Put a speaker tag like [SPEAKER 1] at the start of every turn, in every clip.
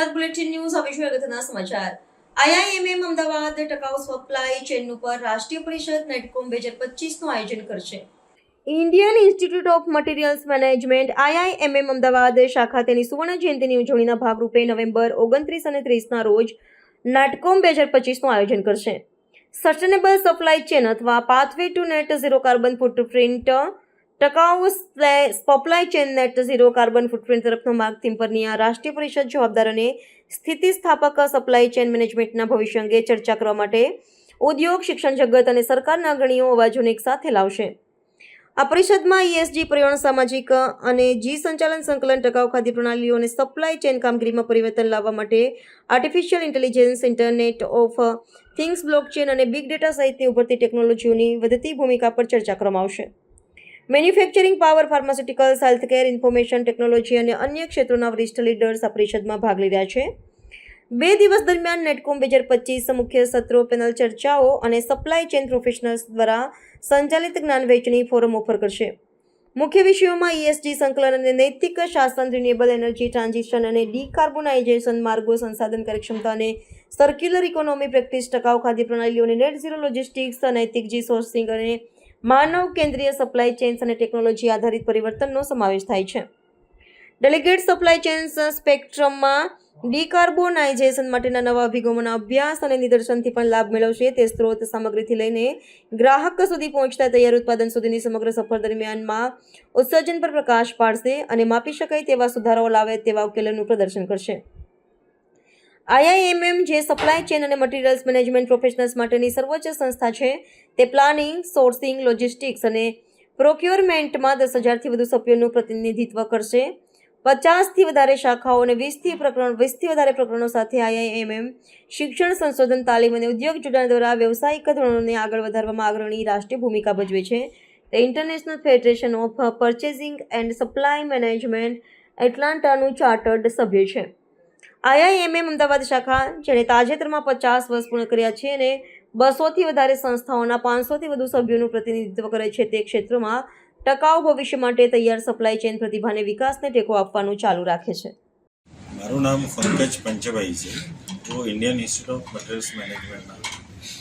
[SPEAKER 1] Gujarat bulletin news હવે અગત્યના સમાચાર. આઈઆઈએમએમ અમદાવાદ ટકાઉ સપ્લાય ચેન ઉપર રાષ્ટ્રીય પરિષદ નેટકોમ બે હજાર પચીસનું આયોજન કરશે. Indian Institute of Materials Management, IIMM Ahmedabad શાખા તેની સુવર્ણ જયંતિની ઉજવણીના ભાગરૂપે નવેમ્બર ઓગણત્રીસ અને ત્રીસના રોજ નાટકોમ બે હજાર પચીસનું આયોજન કરશે. સસ્ટેનેબલ સપ્લાય ચેન અથવા pathway to net zero carbon footprint ટકાઉ supply chain net zero carbon footprint તરફનો માર્ગ થીમ પરની આ રાષ્ટ્રીય પરિષદ જવાબદાર અને સ્થિતિસ્થાપક સપ્લાય ચેન મેનેજમેન્ટના ભવિષ્ય અંગે ચર્ચા કરવા માટે ઉદ્યોગ, શિક્ષણ જગત અને સરકારના અગ્રણીઓ અવાજોને એકસાથે લાવશે. આ પરિષદમાં ઈએસજી પર્યાવરણ સામાજિક અને જી સંચાલન સંકલન, ટકાઉ ખાદ્ય પ્રણાલીઓ અને સપ્લાય ચેન કામગીરીમાં પરિવર્તન લાવવા માટે artificial intelligence internet of things blockchain અને બિગ ડેટા સહિતની ઉભરતી ટેકનોલોજીઓની વધતી ભૂમિકા પર ચર્ચા કરવામાં આવશે. Manufacturing power pharmaceuticals healthcare information technology અને અન્ય ક્ષેત્રોના વરિષ્ઠ લીડર્સ આ પરિષદમાં ભાગ લઈ રહ્યા છે. બે દિવસ દરમિયાન નેટકોમ બે હજાર પચીસ મુખ્ય સત્રો પેનલ ચર્ચાઓ અને સપ્લાય ચેન પ્રોફેશનલ્સ દ્વારા સંચાલિત જ્ઞાન વહેંચણી ફોરમ ઓફર કરશે. મુખ્ય વિષયોમાં ઈએસજી સંકલન અને નૈતિક શાસન રિન્યુએબલ એનર્જી ટ્રાન્ઝિશન અને ડીકાર્બોનાઇઝેશન માર્ગો સંસાધન કાર્યક્ષમતા અને સર્ક્યુલર ઇકોનોમી પ્રેક્ટિસ ટકાઉ ખાદ્ય પ્રણાલીઓ અને નેટ ઝીરો લોજિસ્ટિક્સ નૈતિક જી સોર્સિંગ અને માનવ કેન્દ્રીય સપ્લાય ચેન્સ અને ટેકનોલોજી આધારિત પરિવર્તનનો સમાવેશ થાય છે. ડેલિગેટ સપ્લાય ચેન્સ સ્પેક્ટ્રમમાં ડિકાર્બોનાઇઝેશન માટેના નવા અભિગમોના અભ્યાસ અને નિદર્શનથી પણ લાભ મેળવશે. તે સ્ત્રોત સામગ્રીથી લઈને ગ્રાહક સુધી પહોંચતા તૈયાર ઉત્પાદન સુધીની સમગ્ર સફર દરમિયાનમાં ઉત્સર્જન પર પ્રકાશ પાડશે અને માપી શકાય તેવા સુધારાઓ લાવે તેવા ઉકેલોનું પ્રદર્શન કરશે. આઈઆઈએમએમ જે સપ્લાય ચેન અને મટીરિયલ્સ મેનેજમેન્ટ પ્રોફેશનલ્સ માટેની સર્વોચ્ચ સંસ્થા છે, તે પ્લાનિંગ, સોર્સિંગ, લોજિસ્ટિક્સ અને પ્રોક્યોરમેન્ટમાં દસ હજારથી વધુ સભ્યોનું પ્રતિનિધિત્વ કરશે. પચાસથી વધારે શાખાઓ અને વીસથી પ્રકરણ, વીસથી વધારે પ્રકરણો સાથે આઈઆઈએમએમ શિક્ષણ સંશોધન, તાલીમ અને ઉદ્યોગ જોડાણ દ્વારા વ્યવસાયિક ધોરણોને આગળ વધારવામાં અગ્રણી રાષ્ટ્રીય ભૂમિકા ભજવે છે. તે International Federation of Purchasing and Supply Management એટલાન્ટાનું chartered સભ્ય છે. આઈઆઈએમએમ અમદાવાદ શાખા, જેણે તાજેતરમાં પચાસ વર્ષ પૂર્ણ કર્યા છે અને બસોથી વધારે સંસ્થાઓના પાંચસોથી વધુ સભ્યોનું પ્રતિનિધિત્વ કરે છે તે ક્ષેત્રમાં ટકાઉ ભવિષ્ય માટે તૈયાર સપ્લાય ચેન પ્રતિભાને વિકાસને ટેકો આપવાનું ચાલુ રાખે છે.
[SPEAKER 2] મારું નામ પંકજ પંચભાઈ છે. હું ઇન્ડિયન ઇન્સ્ટિટ્યૂટ ઓફ મટીરિયલ્સ મેનેજમેન્ટના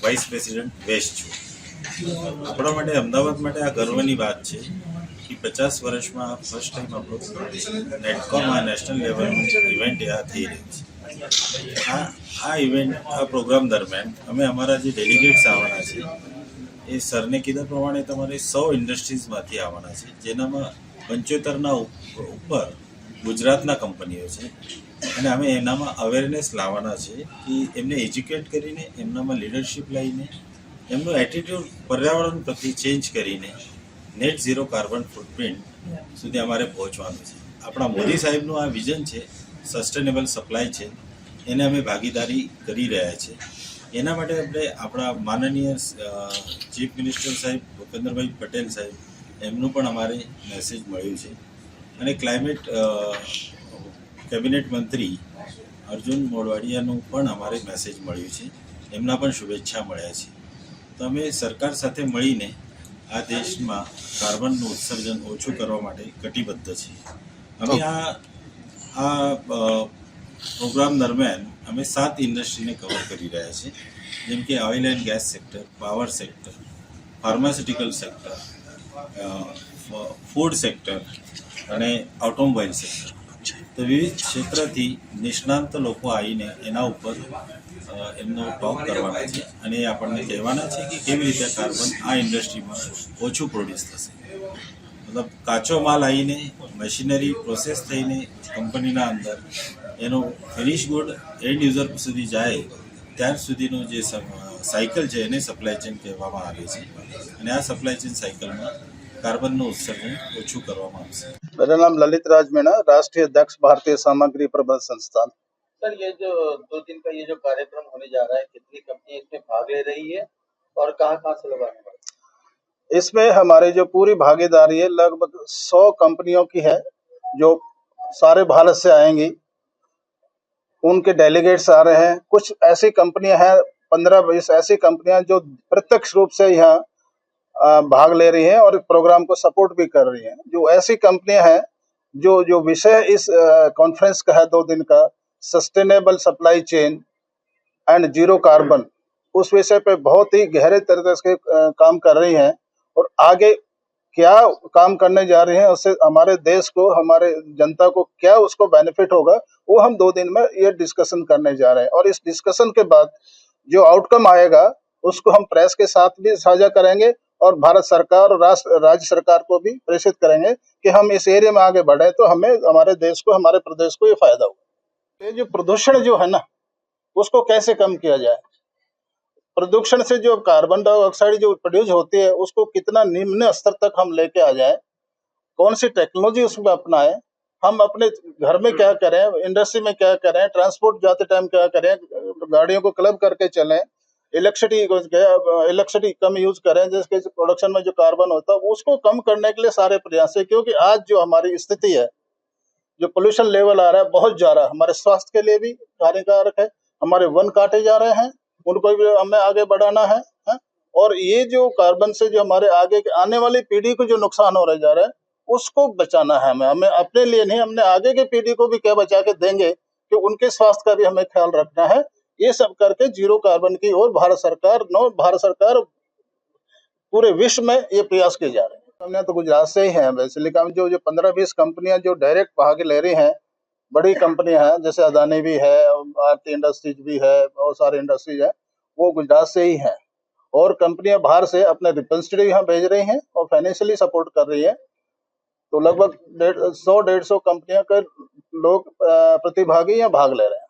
[SPEAKER 2] વાઇસ પ્રેસિડેન્ટ વેસ્ટ છું. આપણા માટે અમદાવાદ માટે આ ગર્વની વાત છે. પચાસ વર્ષમાં ફર્સ્ટ ટાઈમ આપણું નેટકોમ નેશનલ લેવલનું ઇવેન્ટ આ થઈ રહી છે. આ આ ઇવેન્ટ આ પ્રોગ્રામ દરમિયાન અમે અમારા જે ડેલિગેટ્સ આવવાના છે, એ સરને કીધા પ્રમાણે તમારે સો ઇન્ડસ્ટ્રીઝમાંથી આવવાના છે, જેનામાં પંચોતેરના ઉપર ગુજરાતના કંપનીઓ છે. અને અમે એનામાં અવેરનેસ લાવવાના છે કે એમને એજ્યુકેટ કરીને, એમનામાં લીડરશિપ લઈને, એમનું એટીટ્યુડ પર્યાવરણ પ્રત્યે ચેન્જ કરીને નેટ ઝીરો કાર્બન ફૂટપ્રિન્ટ સુધી અમારે પહોંચવાનું છે. આપણા મોદી સાહેબનું આ વિઝન છે સસ્ટેનેબલ સપ્લાય છે એને અમે ભાગીદારી કરી રહ્યા છે. એના માટે આપણે આપણા માનનીય ચીફ મિનિસ્ટર સાહેબ ભૂપેન્દ્રભાઈ પટેલ સાહેબ એમનું પણ અમારે મેસેજ મળ્યું છે. અને ક્લાઇમેટ કેબિનેટ મંત્રી અર્જુન મોડવાડિયાનું પણ અમારે મેસેજ મળ્યું છે. એમના પણ શુભેચ્છા મળ્યા છે. તો અમે સરકાર સાથે મળીને આ દેશમાં કાર્બનનું ઉત્સર્જન ઓછું કરવા માટે કટિબદ્ધ છીએ અમે આ આ પ્રોગ્રામ દરમિયાન અમે સાત ઇન્ડસ્ટ્રીને કવર કરી રહ્યા છીએ. જેમ કે oil and gas sector power sector pharmaceutical sector food sector અને ઓટોમોબાઈલ સેક્ટર તો વિવિધ ક્ષેત્રથી નિષ્ણાંત લોકો આવીને એના ઉપર એમનો ટોક કરવાના છે અને એ આપણને કહેવાના છે કે કેવી રીતે કાર્બન આ ઇન્ડસ્ટ્રીમાં ઓછું પ્રોડ્યુસ થશે. મતલબ કાચો માલ આવીને મશીનરી પ્રોસેસ થઈને કંપનીના અંદર એનો ફિનિશ ગુડ એન્ડ યુઝર સુધી જાય, ત્યાર સુધીનું જે સાયકલ છે એને સપ્લાય ચેન કહેવામાં આવે છે. અને આ સપ્લાય ચેન સાયકલમાં કાર્બનનું ઉત્સર્જન ઓછું કરવામાં આવશે
[SPEAKER 3] मेरा नाम ललित राज मीणा राष्ट्रीय अध्यक्ष भारतीय सामग्री प्रबंध संस्थान
[SPEAKER 4] सर ये जो दो दिन का ये जो कार्यक्रम होने जा रहा है कितनी कंपनी इसमें भाग ले रही है और कहाँ कहाँ से लोग आने वाले हैं?
[SPEAKER 3] इसमें हमारी जो पूरी भागीदारी है लगभग सौ कंपनियों की है जो सारे भारत से आएंगी उनके डेलीगेट्स आ रहे हैं कुछ ऐसी कंपनियां हैं पंद्रह बीस ऐसी कंपनियां जो प्रत्यक्ष रूप से यहाँ अ, भाग ले रही हैं और प्रोग्राम को सपोर्ट भी कर रही हैं। जो ऐसी कंपनियाँ हैं, जो जो विषय इस कॉन्फ्रेंस का है दो दिन का sustainable supply chain and zero carbon उस विषय पे बहुत ही गहरे तरीके से काम कर रही हैं और आगे क्या काम करने जा रही हैं, उससे हमारे देश को, हमारे जनता को क्या उसको बेनिफिट होगा, वो हम दो दिन में ये डिस्कशन करने जा रहे हैं। और इस डिस्कशन के बाद जो आउटकम आएगा, उसको हम प्रेस के साथ भी साझा करेंगे और भारत सरकार और राष्ट्र, राज्य सरकार को भी प्रेषित करेंगे कि हम इस एरिया में आगे बढ़े तो हमें, हमारे देश को, हमारे प्रदेश को ये फ़ायदा होगा। ये जो प्रदूषण जो है ना, उसको कैसे कम किया जाए? प्रदूषण से जो कार्बन डाइऑक्साइड जो प्रोड्यूस होती है, उसको कितना निम्न स्तर तक हम लेके आ जाए? कौन सी टेक्नोलॉजी उसमें अपनाएँ? हम अपने घर में क्या करें? इंडस्ट्री में क्या करें? ट्रांसपोर्ट जाते टाइम क्या करें? गाड़ियों को क्लब करके चलें इलेक्ट्रिसिटी इलेक्ट्रिसिटी कम यूज़ करें जिसके प्रोडक्शन में जो कार्बन होता है उसको कम करने के लिए सारे प्रयास है क्योंकि आज जो हमारी स्थिति है जो पोल्यूशन लेवल आ रहा है बहुत जा रहा है हमारे स्वास्थ्य के लिए भी हानिकारक है हमारे वन काटे जा रहे हैं उनको भी हमें आगे बढ़ाना है, है? और ये जो कार्बन से जो हमारे आगे के आने वाली पीढ़ी को जो नुकसान हो रहा जा रहा है उसको बचाना है हमें हमें अपने लिए नहीं हमने आगे की पीढ़ी को भी क्या बचा के देंगे कि उनके स्वास्थ्य का भी हमें ख्याल रखना है ये सब करके ज़ीरो कार्बन की ओर भारत सरकार, नो, भारत सरकार पूरे विश्व में ये प्रयास किए जा रहे हैं। हमने तो गुजरात से ही हैं, वैसे लेकिन जो जो पंद्रह बीस कंपनियाँ जो डायरेक्ट भाग ले रही हैं, बड़ी कंपनियाँ हैं, जैसे अदानी भी है भारतीय इंडस्ट्रीज़ भी है, बहुत सारे इंडस्ट्रीज़ है, वो गुजरात से ही हैं। और कंपनियाँ बाहर से अपने रिप्रेजेंटेटिव यहाँ भेज रही हैं और फाइनेंशियली सपोर्ट कर रही है। तो लगभग डेढ़, सौ डेढ़ सौ कंपनियों के लोग प्रतिभागी यहाँ भाग ले रहे हैं।